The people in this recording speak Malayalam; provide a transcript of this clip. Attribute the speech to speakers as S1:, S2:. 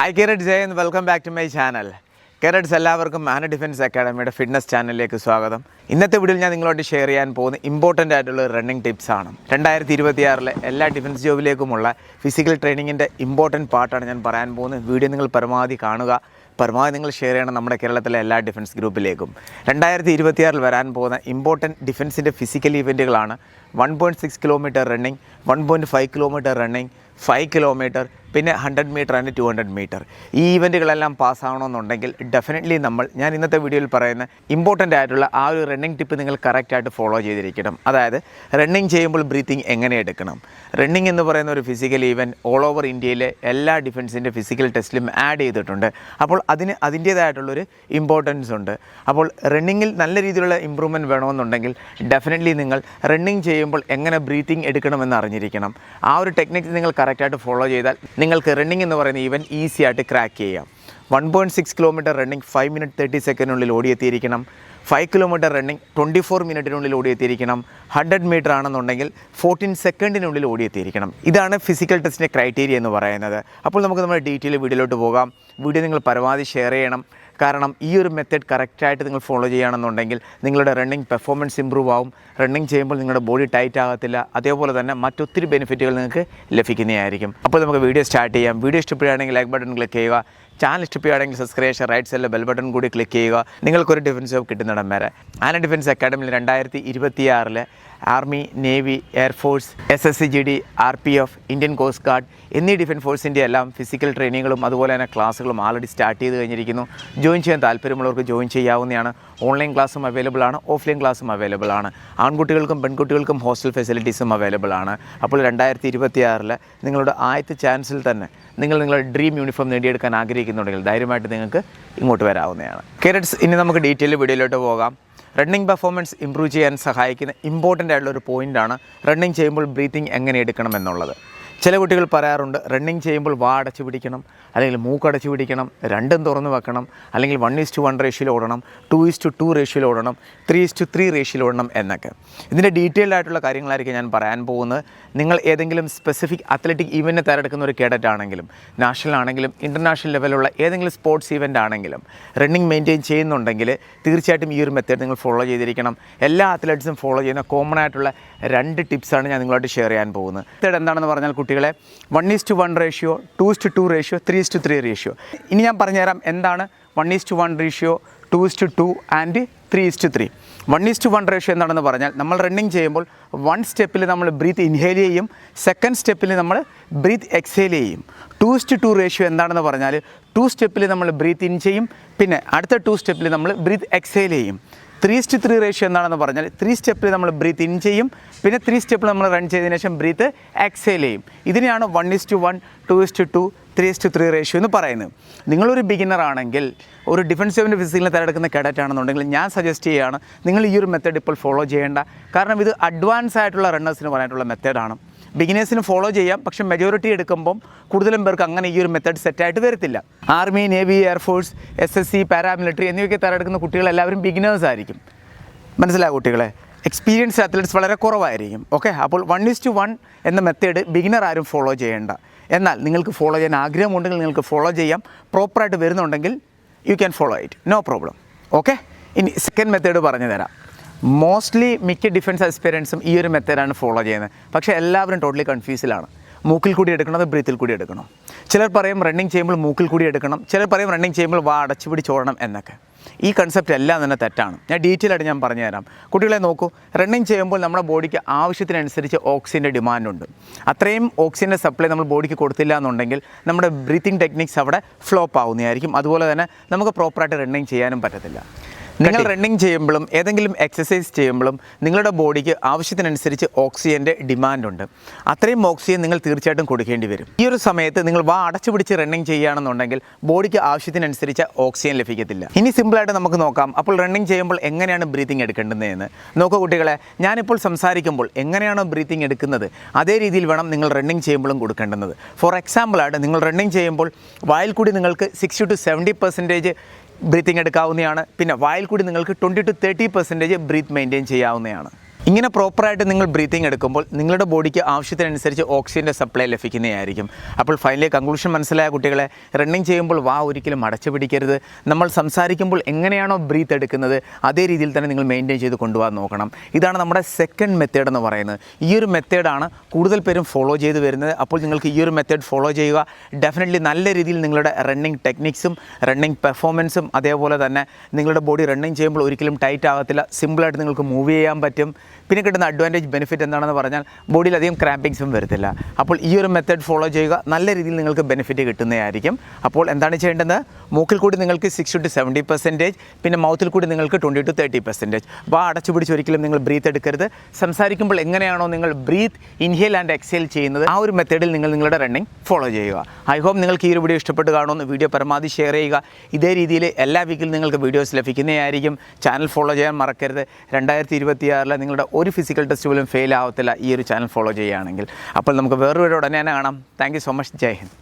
S1: ഹായ് കേരറ്റ് എന്ന് welcome back to my channel carrots എല്ലാവർക്കും മാന ഡിഫൻസ് അക്കാഡമിയുടെ ഫിറ്റ്നസ് ചാനലിലേക്ക് സ്വാഗതം. ഇന്നത്തെ വീഡിയോയിൽ ഞാൻ നിങ്ങളോട് ഷെയർ ചെയ്യാൻ പോകുന്ന ഇമ്പോർട്ടന്റ് ആയിട്ടുള്ള റണ്ണിങ് ടിപ്സ് ആണ്. രണ്ടായിരത്തി ഇരുപത്തിയാറിലെ എല്ലാ ഡിഫൻസ് ജോബിലേക്കുമുള്ള ഫിസിക്കൽ ട്രെയിനിങ്ങിന്റെ ഇമ്പോർട്ടന്റ് പാർട്ടാണ് ഞാൻ പറയാൻ പോകുന്നത്. വീഡിയോ നിങ്ങൾ പരമാവധി കാണുക. പരമാവധി നിങ്ങൾ ഷെയർ ചെയ്യണം നമ്മുടെ കേരളത്തിലെ എല്ലാ ഡിഫൻസ് ഗ്രൂപ്പിലേക്കും രണ്ടായിരത്തി ഇരുപത്തിയാറിൽ വരാൻ പോകുന്ന ഇമ്പോർട്ടന്റ് ഡിഫൻസിന്റെ physical ഇവന്റുകളാണ് one point six kilometre running one point five kilometre running five kilometre പിന്നെ hundred metre and two hundred metre ഈ ഇവന്റുകളെല്ലാം പാസ്സാവണമെന്നുണ്ടെങ്കിൽ ഡെഫിനറ്റ്ലി നമ്മൾ ഞാൻ ഇന്നത്തെ വീഡിയോയിൽ പറയുന്ന ഇമ്പോർട്ടന്റ് ആയിട്ടുള്ള ആ ഒരു റണ്ണിങ് ടിപ്പ് നിങ്ങൾ കറക്റ്റായിട്ട് ഫോളോ ചെയ്തിരിക്കണം. അതായത് റണ്ണിങ് ചെയ്യുമ്പോൾ ബ്രീത്തിങ് എങ്ങനെ എടുക്കണം? റണ്ണിങ് എന്ന് പറയുന്ന ഒരു ഫിസിക്കൽ ഈവന്റ് ഓൾ ഓവർ ഇന്ത്യയിലെ എല്ലാ ഡിഫൻസിന്റെ ഫിസിക്കൽ ടെസ്റ്റിലും ആഡ് ചെയ്തിട്ടുണ്ട്. അപ്പോൾ അതിന് അതിന്റേതായിട്ടുള്ളൊരു ഇമ്പോർട്ടൻസ് ഉണ്ട്. അപ്പോൾ റണ്ണിങ്ങിൽ നല്ല രീതിയിലുള്ള ഇമ്പ്രൂവ്മെന്റ് വേണമെന്നുണ്ടെങ്കിൽ ഡെഫിനറ്റ്ലി നിങ്ങൾ റണ്ണിങ് ചെയ്യുമ്പോൾ എങ്ങനെ ബ്രീത്തിങ് എടുക്കണമെന്ന് അറിഞ്ഞിരിക്കണം. ആ ഒരു ടെക്നിക്സ് നിങ്ങൾ കറക്റ്റായിട്ട് ഫോളോ ചെയ്താൽ നിങ്ങൾക്ക് റണ്ണിങ് എന്ന് പറയുന്ന ഈവൻ ഈസി ആയിട്ട് ക്രാക്ക് ചെയ്യാം. One point six kilometre running five minute thirty സെക്കൻഡിനുള്ളിൽ ഓടിയെത്തിയിരിക്കണം. Five kilometre running twenty four മിനിറ്റിനുള്ളിൽ ഓടിയെത്തിയിരിക്കണം. ഹൺഡ്രഡ് മീറ്റർ ആണെന്നുണ്ടെങ്കിൽ ഫോർട്ടീൻ സെക്കൻഡിനുള്ളിൽ ഓടിയെത്തിയിരിക്കണം. ഇതാണ് ഫിസിക്കൽ ടെസ്റ്റിന്റെ ക്രൈറ്റീരിയ എന്ന് പറയുന്നത്. അപ്പോൾ നമുക്ക് നമ്മുടെ ഡീറ്റെയിൽ വീഡിയോയിലോട്ട് പോകാം. വീഡിയോ നിങ്ങൾ പരമാവധി ഷെയർ ചെയ്യണം. കാരണം ഈ ഒരു മെത്തേഡ് കറക്റ്റായിട്ട് നിങ്ങൾ ഫോളോ ചെയ്യുകയാണെന്നുണ്ടെങ്കിൽ നിങ്ങളുടെ റണ്ണിങ് പെർഫോമൻസ് ഇമ്പ്രൂവ് ആവും. റണ്ണിങ് ചെയ്യുമ്പോൾ നിങ്ങളുടെ ബോഡി ടൈറ്റ് ആകത്തില്ല. അതേപോലെ തന്നെ മറ്റൊത്തിരി ബെനിഫിറ്റുകൾ നിങ്ങൾക്ക് ലഭിക്കുന്നതായിരിക്കും. അപ്പോൾ നമുക്ക് വീഡിയോ സ്റ്റാർട്ട് ചെയ്യാം. വീഡിയോ ഇഷ്ടപ്പെടുകയാണെങ്കിൽ ലൈക്ക് ബട്ടൺ ക്ലിക്ക് ചെയ്യുക. ചാനൽ ഇഷ്ടപ്പെടുകയാണെങ്കിൽ സബ്സ്ക്രൈബ് ചെയ്യുക. റൈറ്റ് സൈഡിലെ ബെൽ ബട്ടൺ കൂടി ക്ലിക്ക് ചെയ്യുക. നിങ്ങൾക്കൊരു ഡിഫൻസ് ജോബ് കിട്ടുന്നിടം വരെ. ആന ഡിഫൻസ് അക്കാഡമിയിൽ രണ്ടായിരത്തി ഇരുപത്തിയാറിൽ army navy air force S S C G D R P F Indian coast guard എന്നീ ഡിഫൻസ് ഫോഴ്സിന്റെ എല്ലാം ഫിസിക്കൽ ട്രെയിനിങ്ങുകളും അതുപോലെ തന്നെ ക്ലാസ്സുകളും ആൾറെഡി സ്റ്റാർട്ട് ചെയ്ത് കഴിഞ്ഞിരിക്കുന്നു. ജോയിൻ ചെയ്യാൻ താല്പര്യമുള്ളവർക്ക് ജോയിൻ ചെയ്യാവുന്നതാണ്. ഓൺലൈൻ ക്ലാസ്സും അവൈലബിൾ ആണ് ഓഫ്ലൈൻ ക്ലാസ്സും അവൈലബിൾ ആണ്. ആൺകുട്ടികൾക്കും പെൺകുട്ടികൾക്കും ഹോസ്റ്റൽ ഫെസിലിറ്റീസും അവൈലബിൾ ആണ്. അപ്പോൾ രണ്ടായിരത്തി ഇരുപത്തിയാറിൽ നിങ്ങളുടെ ആദ്യത്തെ ചാൻസിൽ തന്നെ നിങ്ങൾ നിങ്ങളുടെ ഡ്രീം യൂണിഫോം നേടിയെടുക്കാൻ ആഗ്രഹിക്കുന്നുണ്ടെങ്കിൽ ധൈര്യമായിട്ട് നിങ്ങൾക്ക് ഇങ്ങോട്ട് വരാവുന്നതാണ്. കേരറ്റ്സ് ഇനി നമുക്ക് ഡീറ്റെയിൽ വീഡിയോയിലോട്ട് പോകാം. റണ്ണിങ് പെർഫോമൻസ് ഇമ്പ്രൂവ് ചെയ്യാൻ സഹായിക്കുന്ന ഇമ്പോർട്ടന്റ് ആയിട്ടുള്ള ഒരു പോയിന്റാണ് റണ്ണിങ് ചെയ്യുമ്പോൾ ബ്രീത്തിങ് എങ്ങനെ എടുക്കണം എന്നുള്ളത്. ചില കുട്ടികൾ പറയാറുണ്ട് റണ്ണിങ് ചെയ്യുമ്പോൾ വാ അടച്ചു പിടിക്കണം അല്ലെങ്കിൽ മൂക്കടച്ചു പിടിക്കണം രണ്ടും തുറന്ന് വെക്കണം അല്ലെങ്കിൽ വൺ ഈസ് ടു വൺ റേഷ്യോയിൽ ഓടണം ടു ഈസ് ടു ടു റേഷ്യോയിൽ ഓടണം ത്രീ ഈസ് ടു ത്രീ റേഷ്യോയിൽ ഓടണം എന്നൊക്കെ. ഇതിന്റെ ഡീറ്റെയിൽഡ് ആയിട്ടുള്ള കാര്യങ്ങളായിരിക്കും ഞാൻ പറയാൻ പോകുന്നത്. നിങ്ങൾ ഏതെങ്കിലും സ്പെസിഫിക് അത്ലറ്റിക് ഇവന്റ് തയ്യാറെടുക്കുന്ന ഒരു കേഡറ്റ് ആണെങ്കിലും നാഷണൽ ആണെങ്കിലും ഇന്റർനാഷണൽ ലെവലുള്ള ഏതെങ്കിലും സ്പോർട്സ് ഈവന്റ് ആണെങ്കിലും റണ്ണിങ് മെയിന്റെയിൻ ചെയ്യുന്നുണ്ടെങ്കിൽ തീർച്ചയായിട്ടും ഈ ഒരു മെത്തേഡ് നിങ്ങൾ ഫോളോ ചെയ്തിരിക്കണം. എല്ലാ അത്ലറ്റ്സും ഫോളോ ചെയ്യുന്ന കോമൺ ആയിട്ടുള്ള രണ്ട് ടിപ്സാണ് ഞാൻ നിങ്ങളായിട്ട് ഷെയർ ചെയ്യാൻ പോകുന്നത്. മെത്തേഡ് എന്താണെന്ന് പറഞ്ഞാൽ കുട്ടികളെ one is to one ratio two is to ratio three is to three ratio ഇനി ഞാൻ പറഞ്ഞുതരാം എന്താണ് one is to one ratio two is to and three is to three one is to one ratio എന്താണെന്ന് പറഞ്ഞാൽ നമ്മൾ റണ്ണിങ് ചെയ്യുമ്പോൾ വൺ സ്റ്റെപ്പിൽ നമ്മൾ ബ്രീത്ത് ഇൻഹേൽ ചെയ്യും സെക്കൻഡ് സ്റ്റെപ്പിൽ നമ്മൾ ബ്രീത്ത് എക്സേൽ ചെയ്യും. Two is to two ratio എന്താണെന്ന് പറഞ്ഞാൽ ടു സ്റ്റെപ്പിൽ നമ്മൾ ബ്രീത്ത് ഇൻ ചെയ്യും പിന്നെ അടുത്ത ടു സ്റ്റെപ്പിൽ നമ്മൾ ബ്രീത്ത് എക്സേൽ ചെയ്യും. Three is to three ratio എന്താണെന്ന് പറഞ്ഞാൽ ത്രീ സ്റ്റെപ്പിൽ നമ്മൾ ബ്രീത്ത് ഇൻ ചെയ്യും. പിന്നെ ത്രീ സ്റ്റെപ്പിൽ നമ്മൾ റൺ ചെയ്തതിന് ശേഷം ബ്രീത്ത് എക്സേൽ ചെയ്യും. ഇതിനെയാണ് one is to one two is to two three is to three ratio എന്ന് പറയുന്നത്. നിങ്ങളൊരു ബിഗിനർ ആണെങ്കിൽ ഒരു ഡിഫൻസീവിന്റെ ഫിസിക്കലിനെ തിരഞ്ഞെടുക്കുന്ന കേഡറ്റ് ആണെന്നുണ്ടെങ്കിൽ ഞാൻ സജസ്റ്റ് ചെയ്യുകയാണ് നിങ്ങൾ ഈ ഒരു മെത്തേഡ് ഇപ്പോൾ ഫോളോ ചെയ്യേണ്ട. കാരണം ഇത് അഡ്വാൻസ് ആയിട്ടുള്ള റണ്ണേഴ്സിന് പറയാനുള്ള മെത്തേഡാണ് ബിഗിനേഴ്സിന് ഫോളോ ചെയ്യാം. പക്ഷേ മെജോറിറ്റി എടുക്കുമ്പം കൂടുതലും പേർക്ക് അങ്ങനെ ഈ ഒരു മെത്തേഡ് സെറ്റായിട്ട് വരത്തില്ല. Army navy air force S S C paramilitary എന്നിവയൊക്കെ തയ്യാറെടുക്കുന്ന കുട്ടികളെല്ലാവരും ബിഗിനേഴ്സ് ആയിരിക്കും. മനസ്സിലായ കുട്ടികളെ? എക്സ്പീരിയൻസ് അത്ലറ്റ്സ് വളരെ കുറവായിരിക്കും. ഓക്കെ അപ്പോൾ വൺ ഇസ് ടു വൺ എന്ന മെത്തേഡ് ബിഗിനർ ആരും ഫോളോ ചെയ്യേണ്ട. എന്നാൽ നിങ്ങൾക്ക് ഫോളോ ചെയ്യാൻ ആഗ്രഹമുണ്ടെങ്കിൽ നിങ്ങൾക്ക് ഫോളോ ചെയ്യാം. പ്രോപ്പറായിട്ട് വരുന്നുണ്ടെങ്കിൽ you can follow it no problem okay ഇനി സെക്കൻഡ് മെത്തേഡ് പറഞ്ഞു തരാം മോസ്റ്റ്ലി മിക്ക ഡിഫൻസ് എക്സ്പീരിയൻസും ഈ ഒരു മെത്തേഡാണ് ഫോളോ ചെയ്യുന്നത്. പക്ഷേ എല്ലാവരും ടോട്ടലി കൺഫ്യൂസിലാണ് മൂക്കിൽ കൂടി എടുക്കണം അത് ബ്രീത്തിൽ കൂടി എടുക്കണം? ചിലർ പറയും റണ്ണിങ് ചെയ്യുമ്പോൾ മൂക്കിൽ കൂടി എടുക്കണം. ചിലർ പറയും റണ്ണിങ് ചെയ്യുമ്പോൾ വാ അടച്ചു പിടിച്ചോടണം എന്നൊക്കെ. ഈ കൺസെപ്റ്റ് എല്ലാം തന്നെ തെറ്റാണ്. ഞാൻ ഡീറ്റെയിൽ ആയിട്ട് ഞാൻ പറഞ്ഞുതരാം കുട്ടികളെ നോക്കൂ. റണ്ണിങ് ചെയ്യുമ്പോൾ നമ്മുടെ ബോഡിക്ക് ആവശ്യത്തിനനുസരിച്ച് ഓക്സിജന്റെ ഡിമാൻഡുണ്ട് അത്രയും ഓക്സിജന്റെ സപ്ലൈ നമ്മൾ ബോഡിക്ക് കൊടുത്തില്ല എന്നുണ്ടെങ്കിൽ നമ്മുടെ ബ്രീത്തിങ് ടെക്നിക്സ് അവിടെ ഫ്ലോപ്പ് ആവുന്നതായിരിക്കും. അതുപോലെ തന്നെ നമുക്ക് പ്രോപ്പറായിട്ട് റണ്ണിങ് ചെയ്യാനും പറ്റത്തില്ല. നിങ്ങൾ റണ്ണിങ് ചെയ്യുമ്പോഴും ഏതെങ്കിലും എക്സസൈസ് ചെയ്യുമ്പോഴും നിങ്ങളുടെ ബോഡിക്ക് ആവശ്യത്തിനനുസരിച്ച് ഓക്സിജന്റെ ഡിമാൻഡ് ഉണ്ട്. അത്രയും ഓക്സിജൻ നിങ്ങൾ തീർച്ചയായിട്ടും കൊടുക്കേണ്ടി വരും. ഈ ഒരു സമയത്ത് നിങ്ങൾ വാ അടച്ചു പിടിച്ച് റണ്ണിങ് ചെയ്യുകയാണെന്നുണ്ടെങ്കിൽ ബോഡിക്ക് ആവശ്യത്തിനനുസരിച്ച് ഓക്സിജൻ ലഭിക്കത്തില്ല. ഇനി സിമ്പിളായിട്ട് നമുക്ക് നോക്കാം. അപ്പോൾ റണ്ണിങ് ചെയ്യുമ്പോൾ എങ്ങനെയാണ് ബ്രീത്തിങ് എടുക്കേണ്ടതെന്ന്. നോക്കൂ കുട്ടികളെ ഞാനിപ്പോൾ സംസാരിക്കുമ്പോൾ എങ്ങനെയാണോ ബ്രീത്തിങ് എടുക്കുന്നത്? അതേ രീതിയിൽ വേണം നിങ്ങൾ റണ്ണിങ് ചെയ്യുമ്പോഴും കൊടുക്കേണ്ടത് ഫോർ എക്സാമ്പിളായിട്ട് നിങ്ങൾ റണ്ണിങ് ചെയ്യുമ്പോൾ വായിൽ കൂടി നിങ്ങൾക്ക് sixty to seventy percentage breathing എടുക്കാവുന്നതാണ്. പിന്നെ വായിൽ കൂടി നിങ്ങൾക്ക് twenty to thirty percentage breath maintain ചെയ്യാവുന്നതാണ്. ഇങ്ങനെ പ്രോപ്പറായിട്ട് നിങ്ങൾ ബ്രീത്തിങ് എടുക്കുമ്പോൾ നിങ്ങളുടെ ബോഡിക്ക് ആവശ്യത്തിനനുസരിച്ച് ഓക്സിജന്റെ സപ്ലൈ ലഭിക്കുന്നതായിരിക്കും. അപ്പോൾ ഫൈനലി കൺക്ലൂഷൻ മനസ്സിലായ കുട്ടികളെ റണ്ണിങ് ചെയ്യുമ്പോൾ വാ ഒരിക്കലും അടച്ചു പിടിക്കരുത്. നമ്മൾ സംസാരിക്കുമ്പോൾ എങ്ങനെയാണോ ബ്രീത്ത് എടുക്കുന്നത് അതേ രീതിയിൽ തന്നെ നിങ്ങൾ മെയിന്റെയിൻ ചെയ്ത് കൊണ്ടുപോകാൻ നോക്കണം. ഇതാണ് നമ്മുടെ സെക്കൻഡ് മെത്തേഡ് എന്ന് പറയുന്നത്. ഈ ഒരു മെത്തേഡാണ് കൂടുതൽ പേരും ഫോളോ ചെയ്ത് വരുന്നത്. അപ്പോൾ നിങ്ങൾക്ക് ഈ ഒരു മെത്തേഡ് ഫോളോ ചെയ്യുക. ഡെഫിനറ്റ്ലി നല്ല രീതിയിൽ നിങ്ങളുടെ റണ്ണിങ് ടെക്നിക്സും റണ്ണിങ് പെർഫോമൻസും അതേപോലെ തന്നെ നിങ്ങളുടെ ബോഡി റണ്ണിങ് ചെയ്യുമ്പോൾ ഒരിക്കലും ടൈറ്റ് ആകത്തില്ല. സിമ്പിളായിട്ട് നിങ്ങൾക്ക് മൂവ് ചെയ്യാൻ പറ്റും. പിന്നെ കിട്ടുന്ന അഡ്വാന്റേജ് ബെനിഫിറ്റ് എന്താണെന്ന് പറഞ്ഞാൽ ബോഡിയിൽ അധികം ക്രാമ്പിങ്സും വരത്തില്ല. അപ്പോൾ ഈ ഒരു മെത്തേഡ് ഫോളോ ചെയ്യുക നല്ല രീതിയിൽ നിങ്ങൾക്ക് ബെനിഫിറ്റ് കിട്ടുന്നതായിരിക്കും. അപ്പോൾ എന്താണ് ചെയ്യേണ്ടത്? മൂക്കിൽ കൂടി നിങ്ങൾക്ക് സിക്സ് ടു സെവന്റി പെർസെന്റേജ് പിന്നെ മൗത്തിൽ കൂടി നിങ്ങൾക്ക് ട്വന്റി ടു തേർട്ടി പെർസെന്റേജ് വാ അടച്ചു പിടിച്ച് ഒരിക്കലും നിങ്ങൾ ബ്രീത്ത് എടുക്കരുത്. സംസാരിക്കുമ്പോൾ എങ്ങനെയാണോ നിങ്ങൾ ബ്രീത്ത് ഇൻഹേൽ ആൻഡ് എക്സേൽ ചെയ്യുന്നത് ആ ഒരു മെത്തേഡിൽ നിങ്ങൾ നിങ്ങളുടെ റണ്ണിങ് ഫോളോ ചെയ്യുക. ഐ ഹോപ്പ് നിങ്ങൾക്ക് ഈ ഒരു വീഡിയോ ഇഷ്ടപ്പെട്ട് കാണുമെന്ന് വീഡിയോ പരമാവധി ഷെയർ ചെയ്യുക. ഇതേ രീതിയിൽ എല്ലാ വീക്കിലും നിങ്ങൾക്ക് വീഡിയോസ് ലഭിക്കുന്നതായിരിക്കും. ചാനൽ ഫോളോ ചെയ്യാൻ മറക്കരുത്. രണ്ടായിരത്തി ഇരുപത്തിയാറിൽ നിങ്ങളുടെ ഒരു ഫിസിക്കൽ ടെസ്റ്റ് പോലും ഫെയിൽ ആവത്തില്ല ഈ ഒരു ചാനൽ ഫോളോ ചെയ്യുകയാണെങ്കിൽ. അപ്പോൾ നമുക്ക് വേറൊരു ഉടനെ തന്നെ കാണാം. താങ്ക് സോ മച്ച് ജയ് ഹിന്ദ്.